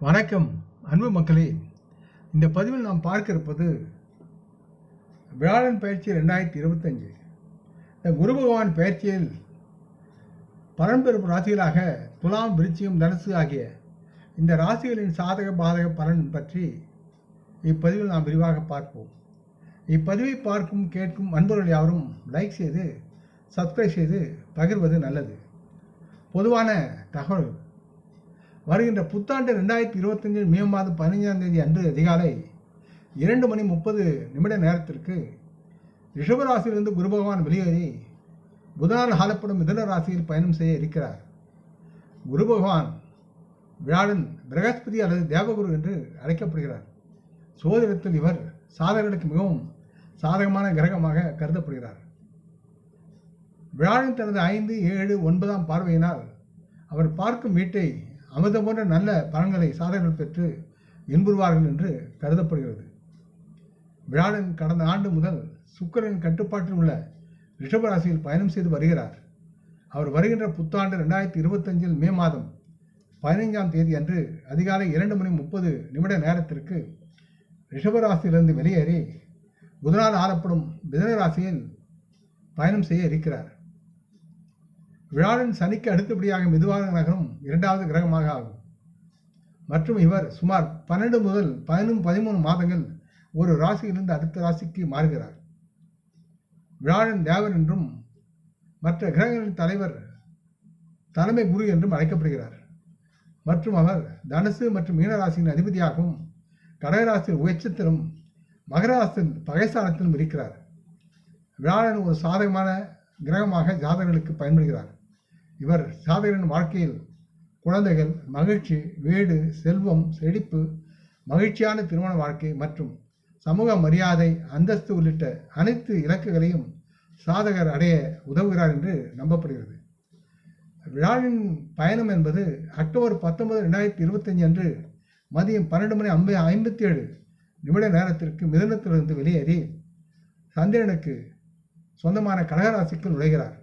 வணக்கம் அன்பு மக்களே. இந்த பதிவில் நாம் பார்க்க இருப்பது வியாழன் பயிற்சி ரெண்டாயிரத்தி இருபத்தஞ்சு. இந்த குரு பகவான் பயிற்சியில் பலன் ராசிகளாக துலாம் விருச்சிகம் தனுசு ஆகிய இந்த ராசிகளின் சாதக பாதக பலன் பற்றி இப்பதிவில் நாம் விரிவாக பார்ப்போம். இப்பதிவை பார்க்கும் கேட்கும் அன்பர்கள் யாரும் லைக் செய்து சப்ஸ்கிரைப் செய்து பகிர்வது நல்லது. பொதுவான தகவல் வருகின்ற புத்தாண்டு ரெண்டாயிரத்தி இருபத்தஞ்சு மே மாதம் பதினைஞ்சாம் தேதி அன்று அதிகாலை இரண்டு மணி முப்பது நிமிட நேரத்திற்கு ரிஷபராசியிலிருந்து குரு பகவான் வெளியேறி புதனால் ஆளப்படும் மிதன ராசியில் பயணம் செய்ய இருக்கிறார். குரு பகவான் வியாழன் பிரகஸ்பதி அல்லது தேவகுரு என்று அழைக்கப்படுகிறார். சோதிடத்தில் இவர் சாதகர்களுக்கு மிகவும் சாதகமான கிரகமாக கருதப்படுகிறார். வியாழன் தனது ஐந்து ஏழு ஒன்பதாம் பார்வையினால் அவர் பார்க்கும் வீட்டை அமிர்தம் போன்ற நல்ல பலன்களை சாதகர்கள் பெற்று இன்புறுவார்கள் என்று கருதப்படுகிறது. வியாழன் கடந்த ஆண்டு முதல் சுக்கிரனின் கட்டுப்பாட்டில் உள்ள ரிஷபராசியில் பயணம் செய்து வருகிறார். அவர் வருகின்ற புத்தாண்டு ரெண்டாயிரத்தி இருபத்தஞ்சில் மே மாதம் பதினைஞ்சாம் தேதி அன்று அதிகாலை இரண்டு மணி முப்பது நிமிட நேரத்திற்கு ரிஷபராசியிலிருந்து வெளியேறி புதனால் ஆளப்படும் மிதனராசியில் பயணம் செய்ய இருக்கிறார். விழாவின் சனிக்கு அடுத்தபடியாக மெதுவாக நகரும் இரண்டாவது கிரகமாக ஆகும். மற்றும் இவர் சுமார் பன்னெண்டு முதல் பதினும் பதிமூணு மாதங்கள் ஒரு ராசியிலிருந்து அடுத்த ராசிக்கு மாறுகிறார். விழாழன் தேவர் என்றும் மற்ற கிரகங்களின் தலைவர் தலைமை குரு என்றும் அழைக்கப்படுகிறார். மற்றும் அவர் தனுசு மற்றும் மீனராசியின் அதிபதியாகவும் கடகராசியில் உயச்சத்திலும் மகராசியின் பகைசாலத்திலும் இருக்கிறார். விழாழன் ஒரு சாதகமான கிரகமாக ஜாதகர்களுக்கு பயன்படுகிறார். இவர் சாதகரின் வாழ்க்கையில் குழந்தைகள் மகிழ்ச்சி வீடு செல்வம் செழிப்பு மகிழ்ச்சியான திருமண வாழ்க்கை மற்றும் சமூக மரியாதை அந்தஸ்து உள்ளிட்ட அனைத்து இலக்குகளையும் சாதகர் அடைய உதவுகிறார் என்று நம்பப்படுகிறது. விழாவின் பயணம் என்பது அக்டோபர் பத்தொன்பது ரெண்டாயிரத்தி இருபத்தஞ்சு அன்று மதியம் பன்னெண்டு மணி ஐம்ப ஐம்பத்தி ஏழு நிமிட நேரத்திற்கு மிதனத்திலிருந்து வெளியேறி சந்திரனுக்கு சொந்தமான கடகராசிக்குள் நுழைகிறார்.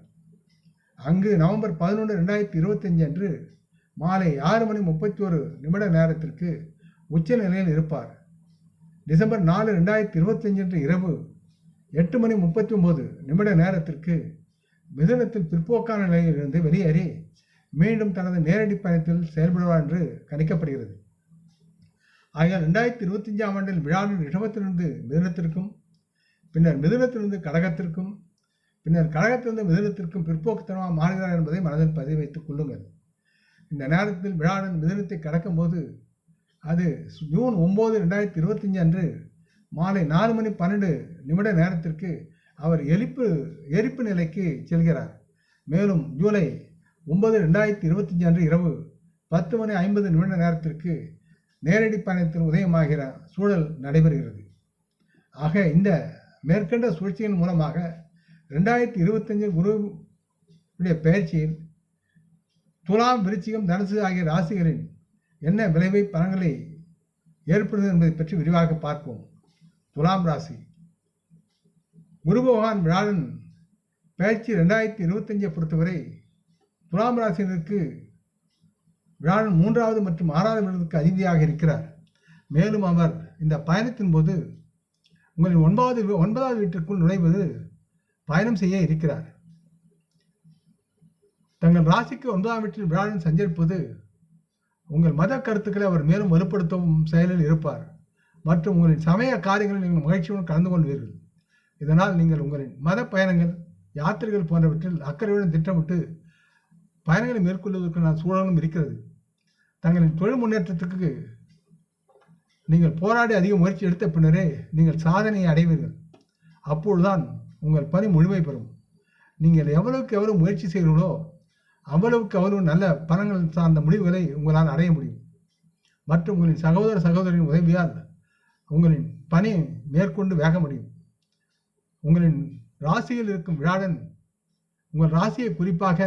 அங்கு நவம்பர் பதினொன்று ரெண்டாயிரத்தி இருபத்தஞ்சு அன்று மாலை ஆறு மணி முப்பத்தி ஒரு நிமிட நேரத்திற்கு உச்ச நிலையில் இருப்பார். டிசம்பர் நாலு ரெண்டாயிரத்தி இருபத்தஞ்சு அன்று இரவு எட்டு மணி முப்பத்தி ஒம்பது நிமிட நேரத்திற்கு மிதுனத்தில் பிற்போக்கான நிலையிலிருந்து வெளியேறி மீண்டும் தனது நேரடி பயணத்தில் செயல்படுவார் என்று கணிக்கப்படுகிறது. ஆகையால் ரெண்டாயிரத்தி இருபத்தஞ்சாம் ஆண்டில் விழாவின் ரிஷபத்திலிருந்து மிதுனத்திற்கும் பின்னர் மிதுனத்திலிருந்து கடகத்திற்கும் பின்னர் கழகத்திலிருந்து மிதுனத்திற்கும் பிற்போக்குத்தனமாக மாறுகிறார் என்பதை மனதில் பதிவு வைத்துக் கொள்ளுங்கள். இந்த நேரத்தில் விழாவின் மிதுனத்தை கடக்கும்போது அது ஜூன் ஒம்பது ரெண்டாயிரத்தி இருபத்தஞ்சு அன்று மாலை நாலு மணி பன்னெண்டு நிமிட நேரத்திற்கு அவர் எரிப்பு எரிப்பு நிலைக்கு செல்கிறார். மேலும் ஜூலை ஒன்பது ரெண்டாயிரத்தி இருபத்தஞ்சு அன்று இரவு பத்து மணி ஐம்பது நிமிட நேரத்திற்கு நேரடி பயணத்தில் உதயமாகிற சூழல் நடைபெறுகிறது. ஆக இந்த மேற்கண்ட சுழற்சியின் மூலமாக ரெண்டாயிரத்தி இருபத்தஞ்சு குருவுடைய பயிற்சியில் துலாம் விருச்சிகம் தனுசு ஆகிய ராசிகளின் என்ன விளைவை பலன்களை ஏற்படுது என்பதை பற்றி விரிவாக பார்ப்போம். துலாம் ராசி. குரு பகவான் விழாவின் பயிற்சி ரெண்டாயிரத்தி இருபத்தஞ்சை பொறுத்தவரை துலாம் ராசியினருக்கு விழாவின் மூன்றாவது மற்றும் ஆறாவது வீடுக்கு அதிபதியாக இருக்கிறார். மேலும் அவர் இந்த பயணத்தின் போது உங்களின் ஒன்பதாவது வீ- ஒன்பதாவது வீட்டிற்குள் நுழைவது பயணம் செய்ய இருக்கிறார். தங்கள் ராசிக்கு ஒன்பதாம் வீட்டில் வியாழன் சஞ்சரிப்பது உங்கள் மத கருத்துக்களை அவர் மேலும் வலுப்படுத்தும் செயலில் இருப்பார். மற்றும் உங்களின் சமய காரியங்களில் நீங்கள் மகிழ்ச்சியுடன் கலந்து கொள்வீர்கள். இதனால் நீங்கள் உங்களின் மத பயணங்கள் யாத்திரைகள் போன்றவற்றில் அக்கறையுடன் திட்டமிட்டு பயணங்களை மேற்கொள்வதற்கான சூழலும் இருக்கிறது. தங்களின் தொழில் முன்னேற்றத்துக்கு நீங்கள் போராடி அதிக முயற்சி எடுத்த பின்னரே நீங்கள் சாதனையை அடைவீர்கள். அப்பொழுதுதான் உங்கள் பணி முழுமை பெறும். நீங்கள் எவ்வளவுக்கு எவ்வளவு முயற்சி செய்கிறீர்களோ அவ்வளவுக்கு அவ்வளவு நல்ல பலன்கள் சார்ந்த முடிவுகளை உங்களால் அடைய முடியும். மற்றும் உங்களின் சகோதர சகோதரின் உதவியால் உங்களின் பணி மேற்கொண்டு வேக முடியும். உங்களின் ராசியில் இருக்கும் விழாடன் உங்கள் ராசியை குறிப்பாக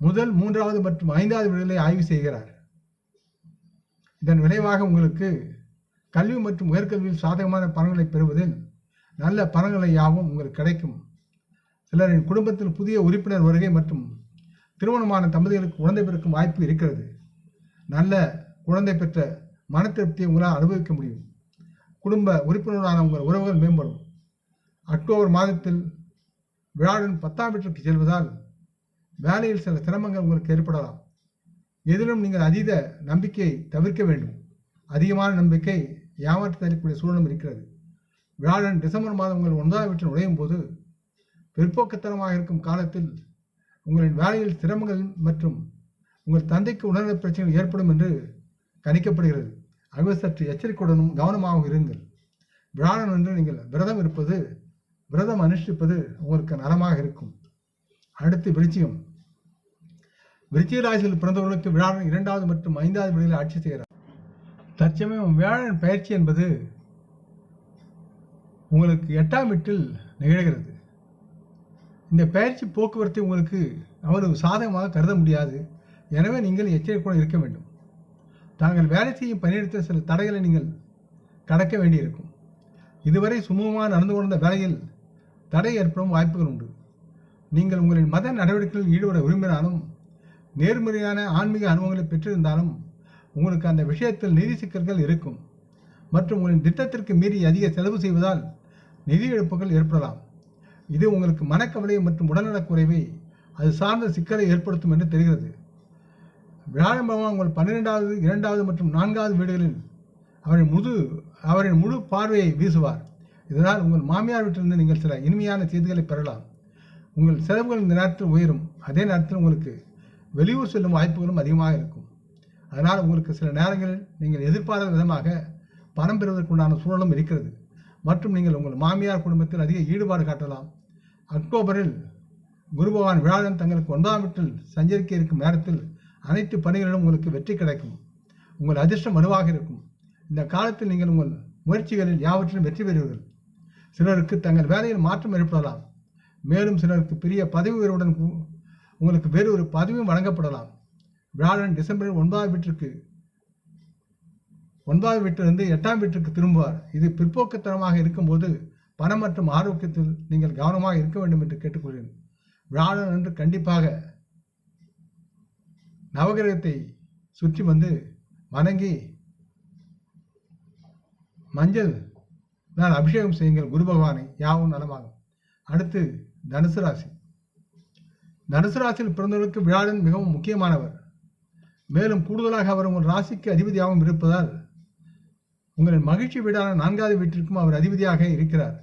முதல் மூன்றாவது மற்றும் ஐந்தாவது விடுதலை ஆய்வு செய்கிறார். இதன் விளைவாக உங்களுக்கு கல்வி மற்றும் உயர்கல்வியில் சாதகமான பலன்களை பெறுவதில் நல்ல பலன்களை யாவும் உங்களுக்கு கிடைக்கும். சிலரின் குடும்பத்தில் புதிய உறுப்பினர் வருகை மற்றும் திருமணமான தம்பதிகளுக்கு குழந்தை பிறக்கும் வாய்ப்பு இருக்கிறது. நல்ல குழந்தை பெற்ற மன திருப்தியை உங்களால் அனுபவிக்க முடியும். குடும்ப உறுப்பினரான உங்கள் உறவுகள் மேம்படும். அக்டோபர் மாதத்தில் விழாவின் பத்தாம் வீட்டிற்கு செல்வதால் வேலையில் சில சிரமங்கள் உங்களுக்கு ஏற்படலாம். எதிலும் நீங்கள் அதீத நம்பிக்கையை தவிர்க்க வேண்டும். அதிகமான நம்பிக்கை ஏமாற்றி தரக்கூடிய சூழலும் இருக்கிறது. வியாழன் டிசம்பர் மாதம் உங்கள் ஒன்பதாம் வீட்டில் நுழையும் போது பிற்போக்குத்தனமாக இருக்கும் காலத்தில் உங்களின் வேலையில் சிரமங்கள் மற்றும் உங்கள் தந்தைக்கு உணர்ந்த பிரச்சனைகள் ஏற்படும் என்று கணிக்கப்படுகிறது. ஆகவே சற்று எச்சரிக்கையுடனும் கவனமாகவும் இருங்கள். வியாழன் என்று நீங்கள் விரதம் இருப்பது விரதம் அனுஷ்டிப்பது உங்களுக்கு நலமாக இருக்கும். அடுத்து விருச்சியம் விருச்சிக ராசியில் பிறந்தவர்களுக்கு வியாழன் இரண்டாவது மற்றும் ஐந்தாவது வீடுகளில் ஆட்சி செய்கிறார். தற்சமயம் வியாழன் பயிற்சி என்பது உங்களுக்கு எட்டாம் வீட்டில் நிகழ்கிறது. இந்த பயிற்சி போக்குவரத்தை உங்களுக்கு அவ்வளவு சாதகமாக கருத முடியாது. எனவே நீங்கள் எச்சரிக்கையுடன் இருக்க வேண்டும். தாங்கள் வேலை செய்யும் பணியிடத்தில் சில தடைகளை நீங்கள் கடக்க வேண்டியிருக்கும். இதுவரை சுமூகமாக நடந்து கொண்ட வேலையில் தடை ஏற்படும் வாய்ப்புகள் உண்டு. நீங்கள் உங்களின் மத நடவடிக்கைகளில் ஈடுபட விரும்பினாலும் நேர்மறையான ஆன்மீக அனுபவங்களை பெற்றிருந்தாலும் உங்களுக்கு அந்த விஷயத்தில் நிதி சிக்கல்கள் இருக்கும். மற்றும் உங்களின் திட்டத்திற்கு மீறி அதிக செலவு செய்வதால் நிதி இழப்புகள் ஏற்படலாம். இது உங்களுக்கு மனக்கவலை மற்றும் உடல்நலக் குறைவை அது சார்ந்த சிக்கலை ஏற்படுத்தும் என்று தெரிகிறது. வியாழன் பகவான் உங்கள் பன்னிரெண்டாவது இரண்டாவது மற்றும் நான்காவது வீடுகளில் அவரின் முழு அவரின் முழு பார்வையை வீசுவார். இதனால் உங்கள் மாமியார் வீட்டிலிருந்து நீங்கள் சில இனிமையான செய்திகளை பெறலாம். உங்கள் செலவுகள் இந்த நேரத்தில் உயரும். அதே நேரத்தில் உங்களுக்கு வெளியூர் செல்லும் வாய்ப்புகளும் அதிகமாக இருக்கும். அதனால் உங்களுக்கு சில நேரங்களில் நீங்கள் எதிர்பாராத விதமாக பணம் பெறுவதற்குண்டான சூழலும் இருக்கிறது. மற்றும் நீங்கள் உங்கள் மாமியார் குடும்பத்தில் அதிக ஈடுபாடு காட்டலாம். அக்டோபரில் குரு பகவான் விழாதன் தங்களுக்கு ஒன்பதாம் வீட்டில் சஞ்சரிக்க இருக்கும் நேரத்தில் அனைத்து பணிகளிலும் உங்களுக்கு வெற்றி கிடைக்கும். உங்கள் அதிர்ஷ்டம் வலுவாக இருக்கும். இந்த காலத்தில் நீங்கள் உங்கள் முயற்சிகளில் யாவற்றிலும் வெற்றி பெறுவீர்கள். சிலருக்கு தங்கள் வேலையில் மாற்றம் ஏற்படலாம். மேலும் சிலருக்கு பெரிய பதவி உயர்வுடன் உங்களுக்கு வேறு ஒரு பதவியும் வழங்கப்படலாம். வியாழன் டிசம்பரில் ஒன்பதாம் வீட்டிற்கு ஒன்பதாம் வீட்டிலிருந்து எட்டாம் வீட்டிற்கு திரும்புவார். இது பிற்போக்குத்தனமாக இருக்கும்போது பணம் மற்றும் ஆரோக்கியத்தில் நீங்கள் கவனமாக இருக்க வேண்டும் என்று கேட்டுக்கொள்கிறேன். வியாழன் என்று கண்டிப்பாக நவகிரகத்தை சுற்றி வந்து வணங்கி மஞ்சள் நான் அபிஷேகம் செய்யுங்கள் குரு பகவானை யாவும் நலமாகும். அடுத்து தனுசு ராசி. தனுசு ராசியில் பிறந்தவர்களுக்கு வியாழன் மிகவும் முக்கியமானவர். மேலும் கூடுதலாக அவர் உங்கள் ராசிக்கு அதிபதியாகவும் இருப்பதால் உங்களின் மகிழ்ச்சி வீடான நான்காவது வீட்டிற்கும் அவர் அதிபதியாக இருக்கிறார்.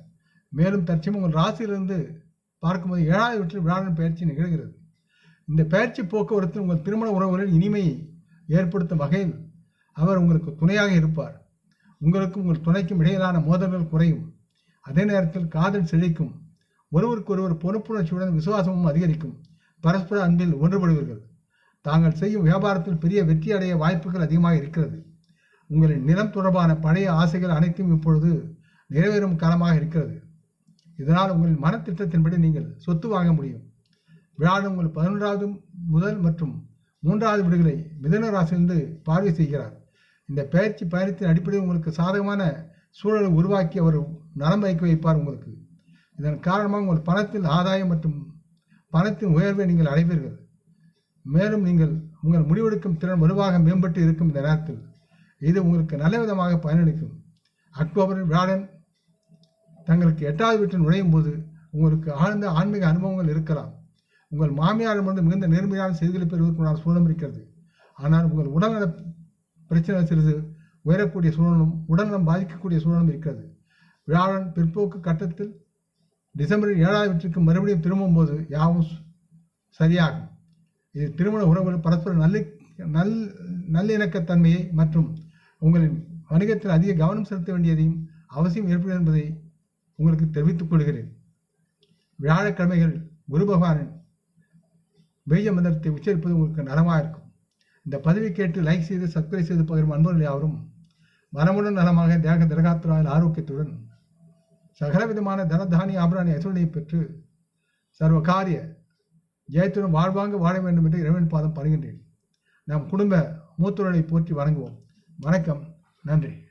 மேலும் தற்சமயம் உங்கள் ராசியிலிருந்து பார்க்கும்போது ஏழாவது வீட்டில் வியாழன் பயிற்சி நிகழ்கிறது. இந்த பயிற்சி போக்குவரத்து உங்கள் திருமண உறவுகளில் இனிமையை ஏற்படுத்தும் வகையில் அவர் உங்களுக்கு துணையாக இருப்பார். உங்களுக்கும் உங்கள் துணைக்கும் இடையிலான மோதல்கள் குறையும். அதே நேரத்தில் காதல் செழிக்கும். ஒருவருக்கொருவர் பொறுப்புணர்ச்சியுடன் விசுவாசமும் அதிகரிக்கும். பரஸ்பர அன்பில் ஒன்றுபடுவீர்கள். தாங்கள் செய்யும் வியாபாரத்தில் பெரிய வெற்றி அடைய வாய்ப்புகள் அதிகமாக இருக்கிறது. உங்களின் நிலம் தொடர்பான பழைய ஆசைகள் அனைத்தும் இப்பொழுது நிறைவேறும் காலமாக இருக்கிறது. இதனால் உங்களின் மனத்திட்டத்தின்படி நீங்கள் சொத்து வாங்க முடியும். விழாடு உங்கள் பதினொன்றாவது முதல் மற்றும் மூன்றாவது வீடுகளை மிதன ராசியிலிருந்து பார்வை செய்கிறார். இந்த பயிற்சி பயணத்தின் அடிப்படையில் உங்களுக்கு சாதகமான சூழலை உருவாக்கி அவர் நலம் வைக்க வைப்பார் உங்களுக்கு. இதன் காரணமாக உங்கள் பணத்தில் ஆதாயம் மற்றும் பணத்தின் உயர்வை நீங்கள் அடைவீர்கள். மேலும் நீங்கள் உங்கள் முடிவெடுக்கும் திறன் வலுவாக மேம்பட்டு இருக்கும் இந்த நேரத்தில். இது உங்களுக்கு நல்ல விதமாக பயனளிக்கும். அக்டோபரில் வியாழன் தங்களுக்கு எட்டாவது வீட்டில் நுழையும் போது உங்களுக்கு ஆழ்ந்த ஆன்மீக அனுபவங்கள் இருக்கலாம். உங்கள் மாமியாரிடமிருந்து மிகுந்த நேர்மையான செய்திகளை பெறுவதற்குண்டான சூழலும் இருக்கிறது ஆனால் உங்கள் உடல்நல பிரச்சனை சிறிது உயரக்கூடிய சூழலும் உடல்நலம் பாதிக்கக்கூடிய சூழலும் இருக்கிறது. வியாழன் பிற்போக்கு கட்டத்தில் டிசம்பரில் ஏழாவது வீட்டிற்கு மறுபடியும் திரும்பும்போது யாவும் சரியாகும். இது திருமண உறவுகள் பரஸ்பர நல்ல நல் நல்லிணக்கத்தன்மையை மற்றும் உங்களின் வணிகத்தில் அதிக கவனம் செலுத்த வேண்டியதையும் அவசியம் ஏற்படும் என்பதை உங்களுக்கு தெரிவித்துக் கொள்கிறேன். வியாழக்கிழமைகள் குரு பகவானின் பெய்ய மந்திரத்தை உச்சரிப்பது உங்களுக்கு நலமாக இருக்கும். இந்த பதிவை கேட்டு லைக் செய்து சப்ஸ்கிரைப் செய்து பகிரும் அன்பர்கள் யாவரும் மனமுடன் நலமாக தேக திரகாத்திரால் ஆரோக்கியத்துடன் சகலவிதமான தனதானிய ஆபராணி ஐஸ்வர்யை பெற்று சர்வ காரிய ஜெயத்துடன் வாழ்வாங்க வாழ வேண்டும் என்று இறைவன் பாதம் பருகின்றேன் நம் குடும்ப மூத்தோரனை போற்றி வணங்குவோம். வணக்கம். நன்றி.